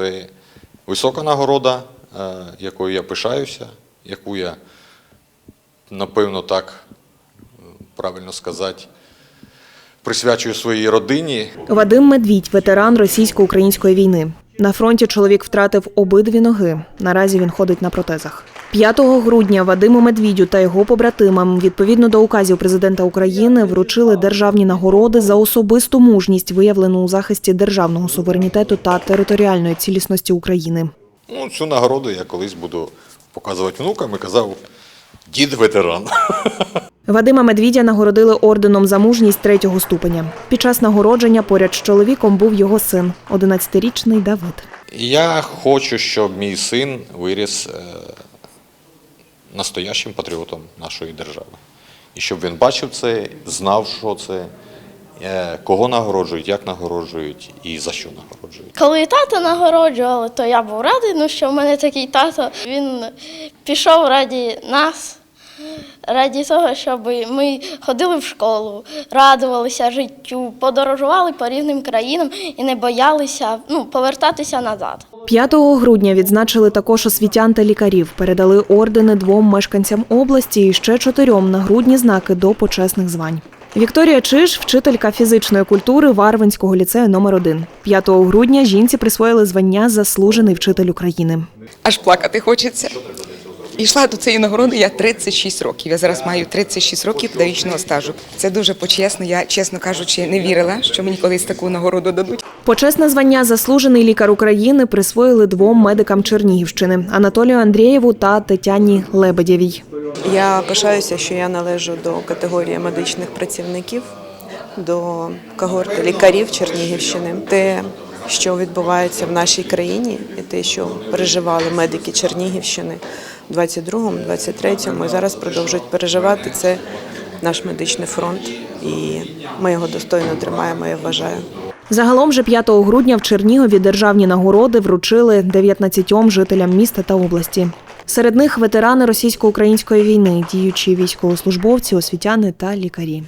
Це висока нагорода, е, якою я пишаюся, яку я, напевно, так е, правильно сказати, присвячую своїй родині. Вадим Медвідь, ветеран російсько-української війни. На фронті чоловік втратив обидві ноги. Наразі він ходить на протезах. 5 грудня Вадиму Медвідю та його побратимам, відповідно до указів президента України, вручили державні нагороди за особисту мужність, виявлену у захисті державного суверенітету та територіальної цілісності України. Ну, цю нагороду я колись буду показувати внукам і казав, дід ветеран. Вадима Медвідя нагородили орденом за мужність третього ступеня. Під час нагородження поряд з чоловіком був його син, 11-річний Давид. Я хочу, щоб мій син виріс е, настоящим патріотом нашої держави. І щоб він бачив це, знав, що це, е, кого нагороджують, як нагороджують і за що нагороджують. Коли тата нагороджували, то я був радий, ну, що в мене такий тато. Він пішов раді нас, раді того, щоб ми ходили в школу, радувалися життю, подорожували по різним країнам і не боялися ну, повертатися назад. 5 грудня відзначили також освітян та лікарів. Передали ордени двом мешканцям області і ще чотирьом нагрудні знаки до почесних звань. Вікторія Чиж, вчителька фізичної культури Варвинського ліцею номер 1 5 грудня жінці присвоїли звання Заслужений вчитель України. аж плакати хочеться. І йшла до цієї нагороди я 36 років. Я зараз маю 36 років педагогічного стажу. Це дуже почесно. Я, чесно кажучи, не вірила, що мені колись таку нагороду дадуть. Почесне звання Заслужений лікар України присвоїли двом медикам Чернігівщини Анатолію Андрієву та Тетяні Лебедєвій. Я пишаюся, що я належу до категорії медичних працівників, до когорти лікарів Чернігівщини. Те, що відбувається в нашій країні, і те, що переживали медики Чернігівщини в 22-му, 23-му, і зараз продовжують переживати, це наш медичний фронт, і ми його достойно тримаємо, я вважаю. Загалом же 5 грудня в Чернігові державні нагороди вручили 19 жителям міста та області. Серед них ветерани російсько-української війни, діючі військовослужбовці, освітяни та лікарі.